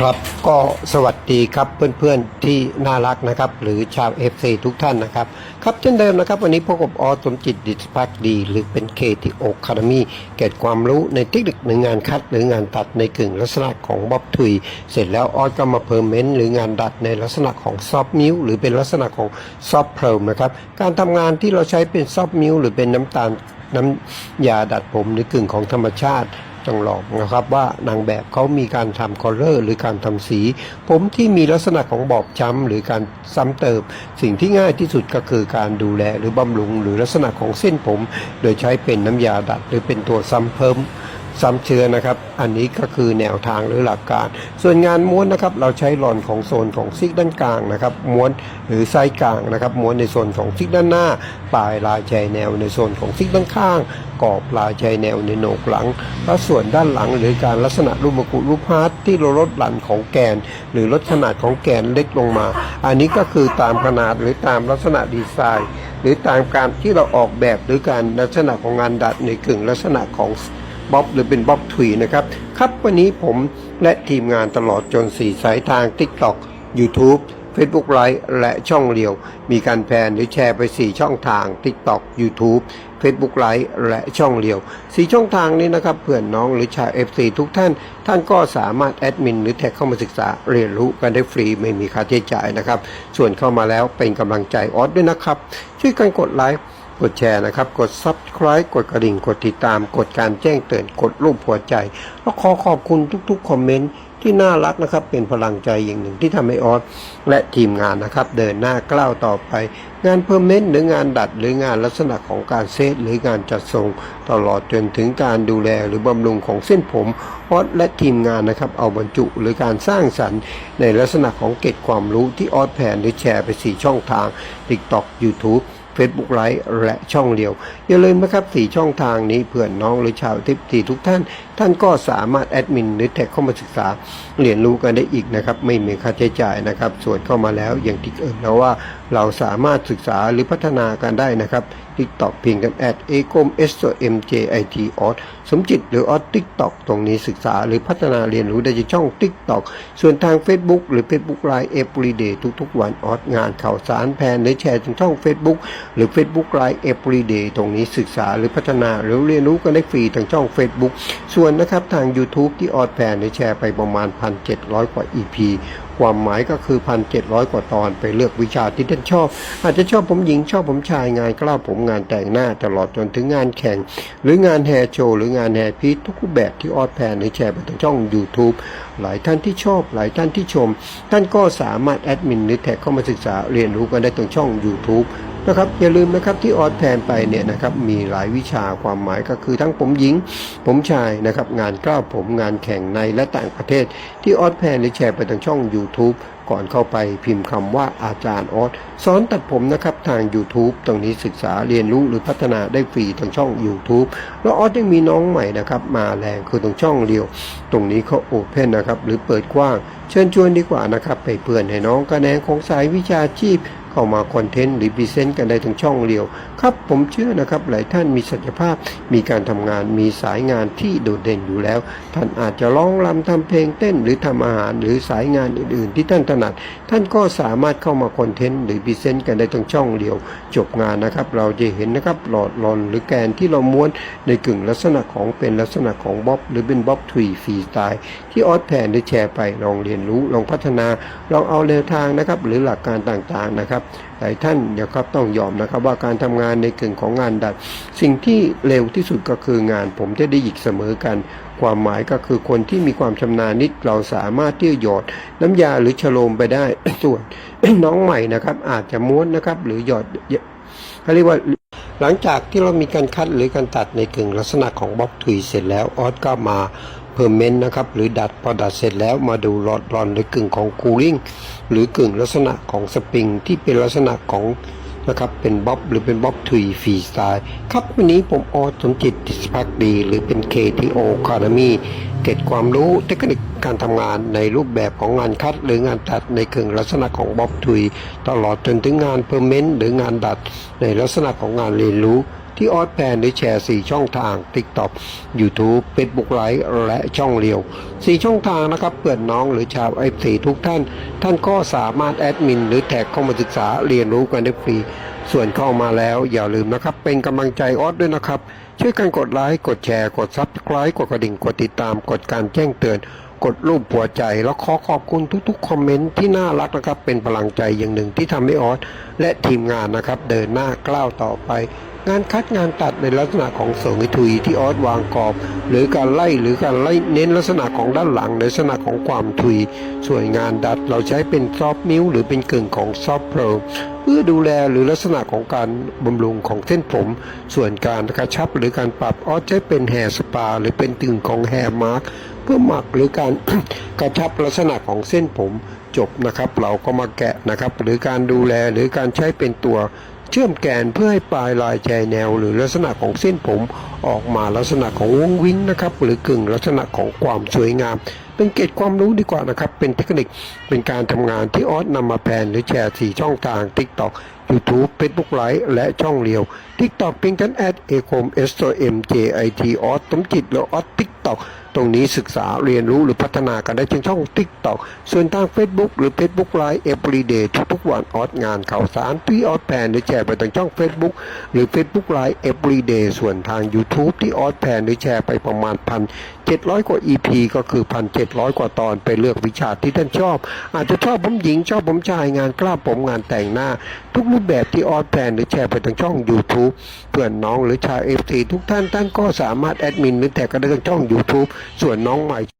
ครับก็สวัสดีครับเพื่อนๆที่น่ารักนะครับ หรือชาว FC ทุกท่านนะครับ ครับเช่นเดิมนะครับ วันนี้พบกับออสมจิตดิสพักดี หรือเป็นเคทีโอคาเดมีเก็บความรู้ในเทคนิคหรืองานคัด หรืองานตัดในกึ่งลักษณะของบ๊อบทุย เสร็จแล้วออสก็มาเพิ่มเมนต์หรืองานดัดในลักษณะของซอฟมิวหรือเป็นลักษณะของซอฟเพลมนะครับการทำงานที่เราใช้เป็นซอฟมิวหรือเป็นน้ำตาลน้ำยาดัดผมหรือกึ่งของธรรมชาติ ต้องลองนะครับว่านางแบบเขามีการทำคอลเลอร์หรือการทำสี ผมที่มีลักษณะของบอบช้ำหรือการซ้ำเติม สิ่งที่ง่ายที่สุดก็คือการดูแลหรือบำรุง หรือลักษณะของเส้นผม โดยใช้เป็นน้ำยาดัดหรือเป็นตัวซ้ำเพิ่ม ซ้ำเชื้อนะครับ อันนี้ก็คือแนวทางหรือหลักการ ส่วนงานม้วนนะครับ เราใช้หลอนของโซนของซิกด้านกลางนะครับ ม้วนหรือไซส์กลางนะครับ ม้วนในโซนของซิกด้านหน้า ปลายลายชายแนวในโซนของซิกด้านข้าง กรอบลายชายแนวในโหนกหลัง และส่วนด้านหลังหรือการลักษณะรูปมกุรูปฮาร์ทที่เราลดหลั่นของแกน หรือลดขนาดของแกนเล็กลงมา อันนี้ก็คือตามขนาดหรือตามลักษณะดีไซน์ หรือตามการที่เราออกแบบหรือการลักษณะของงานดัดในกึ่งลักษณะของ บ๊อบหรือเป็นบ๊อบถุยนะครับ ครับวันนี้ผมและทีมงานตลอดจน4สายทาง TikTok YouTube Facebook Live และช่องเรียว มีการแพนหรือแชร์ไป 4 ช่องทาง TikTok YouTube Facebook Live และช่องเรียว 4 ช่องทางนี้นะครับเพื่อนน้องหรือชาว FC ทุกท่าน ท่านก็สามารถแอดมินหรือแท็กเข้ามาศึกษาเรียนรู้กันได้ฟรีไม่มีค่าใช้จ่ายนะครับ ส่วนเข้ามาแล้วเป็นกำลังใจออสด้วยนะครับ ช่วยกันกดไลค์ กดแชร์นะครับ กด Subscribe กดกระดิ่ง กดติดตาม กดการแจ้งเตือน กดรูปหัวใจ แล้วขอขอบคุณทุกๆ คอมเมนต์ที่น่ารักนะครับ เป็นพลังใจอย่างหนึ่งที่ทำให้ออสและทีมงานนะครับ เดินหน้ากล้าวต่อไป งานเพิ่มเมนต์หรืองานดัดหรืองานลักษณะของการเซตหรืองานจัดทรง ตลอดจนถึงการดูแลหรือบำรุงของเส้นผมออสและทีมงานนะครับ เอาบรรจุหรือการสร้างสรรค์ ในลักษณะของเกร็ดความรู้ที่ออสแผนหรือแชร์ไป 4 ช่องทาง TikTok YouTube Facebook ไลฟ์และช่องเดียว อย่าลืมนะครับสี่ช่องทางนี้เพื่อนน้องหรือชาวทิปทีทุกท่าน ท่านก็สามารถแอดมินหรือแท็กเข้ามาศึกษาเรียนรู้กันได้อีกนะครับ ไม่มีค่าใช้จ่ายนะครับ ส่วนเข้ามาแล้วอย่างที่เอิญแล้วว่าเราสามารถศึกษาหรือพัฒนากันได้นะครับทิกตอกเพียงกันแอดเอกม s o m j i t อออสสมจิตหรือออสทิกตอกตรงนี้ศึกษาหรือพัฒนาเรียนรู้ได้จากช่องทิกตอกส่วนทาง Facebook หรือ Facebook Live Everyday ทุกๆ วันออสงานข่าวสารแพนหรือแชร์ทางช่อง Facebook หรือ Facebook Live Everyday ตรงนี้ศึกษาหรือพัฒนาหรือเรียนรู้กันได้ฟรีทางช่อง Facebook ส่วนนะครับทาง YouTube ที่ออสแพนได้แชร์ไปประมาณ 1,700 กว่า EP ความหมายก็คือ 1,700 กว่าตอนไปเลือกวิชาที่ท่านชอบ อาจจะชอบผมหญิงชอบผมชายงานกล้าวผมงานแต่งหน้าตลอดจนถึงงานแข่ง หรืองานแฮร์โชว์หรืองานแฮร์พีททุกแบบที่ออสแพนได้แชร์ไปทางช่อง YouTube หลายท่านที่ชอบ หลายท่านที่ชม ท่านก็สามารถแอดมินหรือแท็กเข้ามาศึกษาเรียนรู้กันได้ตรงช่อง YouTube นะครับอย่าลืมนะครับที่ออสแพนไปเนี่ยนะครับมีหลายวิชาความหมายก็คือทั้งผมหญิง ผมชายนะครับงานกล้าวผมงานแข่งในและต่างประเทศ ที่ออสแพนได้แชร์ไปทางช่อง YouTube ก่อนเข้าไปพิมพ์คำว่าอาจารย์ออสสอนตัดผมนะครับทาง YouTube ตรงนี้ศึกษาเรียนรู้หรือพัฒนาได้ฟรีทางช่อง YouTube แล้วออสยังมีน้องใหม่นะครับมาแรงคือตรงช่องเดียว ตรงนี้เขาโอเพนนะครับหรือเปิดกว้าง เชิญชวนดีกว่านะครับไปเพื่อนให้น้องกระแนงของสายวิชาชีพ เข้ามาคอนเทนต์หรือพรีเซนต์กันได้ทั้งช่องเดียว ครับผมเชื่อนะครับหลายท่านมีศักยภาพ มีการทำงานมีสายงานที่โดดเด่นอยู่แล้ว ท่านอาจจะร้องรำทำเพลงเต้น หรือทำอาหารหรือสายงานอื่น ๆ ที่ท่านถนัด ท่านก็สามารถเข้ามาคอนเทนต์หรือพรีเซนต์กันได้ทั้งช่องเดียว จบงานนะครับ เราจะเห็นนะครับหลอดลอนหรือแกนที่เราม้วนในกึ่งลักษณะของเป็นลักษณะของบ๊อบหรือเป็นบ๊อบทวีฟรีสไตล์ที่ออสแพนได้แชร์ไปลองเรียนรู้ลองพัฒนาลองเอาแนวทางนะครับหรือหลักการต่างๆนะครับหลายท่านอย่าครับต้องยอมนะครับว่าการทำงานในกึ่งของงานดัด สิ่งที่เร็วที่สุดก็คืองาน ผมจะได้หยิกเสมอกัน ความหมายก็คือคนที่มีความชำนาญนิดเราสามารถที่จะหยอดน้ำยาหรือฉโลมไปได้ส่วนน้องใหม่นะครับอาจจะม้วนนะครับหรือหยอดเขาเรียกว่าหลังจากที่เรามีการคัดหรือการตัดในกึ่งลักษณะของบล็อกถุยเสร็จแล้วออสก็มา เพิ่มเมนต์นะครับหรือดัดพอดัดเสร็จแล้วมาดูหลอดรอนหรือกึ่งของคูลิ่งหรือกึ่งลักษณะของสปริงที่เป็นลักษณะของนะครับเป็นบ๊อบหรือเป็นบ๊อบถุยฟรีสไตล์ครับวันนี้ผมออสมจิตติสพักดี หรือเป็น KTO Academy เก็บความรู้เทคนิคการทำงานในรูปแบบของงานคัด หรืองานตัดในเกึ่องลักษณะของบ๊อบถุย ตลอดจนถึงงานเพอร์เมนต์หรืองานดัดในลักษณะของงานเรียนรู้ ที่ออสแพนหรือแชร์ 4 ช่องทาง TikTok YouTube Facebook Live และช่องเรียว 4 ช่องทางนะครับเปิดน้องหรือชาวไอซีทุกท่าน ท่านก็สามารถแอดมินหรือแท็กเข้ามาศึกษาเรียนรู้กันได้ฟรี ส่วนเข้ามาแล้วอย่าลืมนะครับ เป็นกำลังใจออสด้วยนะครับ ช่วยกันกดไลค์กดแชร์กดซับสไคร b ์กดกระดิ่งกดติดตามกดการแจ้งเตือนกดรูปหัวใจแล้วขอขอบคุณทุกๆ คอมเมนต์ที่น่ารักนะครับ เป็นพลังใจอย่างหนึ่งที่ทำให้ออสและทีมงานนะครับ เดินหน้ากล้าวต่อไป งานคัดงานตัดในลักษณะของเสริงทุยที่ออสวางกรอบ หรือการไล่หรือการไล่เน้นลักษณะของด้านหลังในลักษณะของความทุย ส่วนงานดัดเราใช้เป็นซอฟมิวหรือเป็นกึ่งของซอฟโปรเพื่อดูแลหรือลักษณะของการบำรุงของเส้นผม ส่วนการกระชับหรือการปรับออสใช้เป็นแฮร์สปา หรือเป็นกึ่งของแฮร์มาร์กเพื่อหมักหรือการกระชับลักษณะของเส้นผมจบนะครับ เราก็มาแกะนะครับ หรือการดูแลหรือการใช้เป็นตัว เชื่อมแกนเพื่อให้ปลายลายใจแนว หรือลักษณะของเส้นผมออกมาลักษณะของวงวิ้งนะครับ หรือกึ่งลักษณะของความสวยงาม เป็นเกจความรู้ดีกว่านะครับ เป็นเทคนิคเป็นการทำงานที่ออสนำมาแพนหรือแชร์สี่ช่องทาง TikTok YouTube Facebook Live และช่องเรียว TikTok เพียงกันแอดเอคม S O M J I T ออสสมจิตและออส TikTok ตรงนี้ศึกษาเรียนรู้หรือพัฒนากันได้ที่ช่อง TikTok ส่วนทาง Facebook หรือ Facebook Live Everyday ทุกๆวันออสงานข่าวสารที่ออสแพนหรือแชร์ไปทางช่อง Facebook หรือ Facebook Live Everyday ส่วนทาง YouTube ที่ออสแพนหรือแชร์ไปประมาณพัน700กว่า EP ก็คือ1,700กว่าตอนไปเลือกวิชาที่ท่านชอบ อาจจะชอบผมหญิงชอบผมชายงานกล้าผมงานแต่งหน้า ทุกรูปแบบที่ออสแพนหรือแชร์ไปทางช่อง YouTube เพื่อนน้องหรือชาว FC ทุกท่านท่านก็สามารถแอดมินหรือแท็กกันได้ทางช่อง YouTube ส่วนน้องใหม่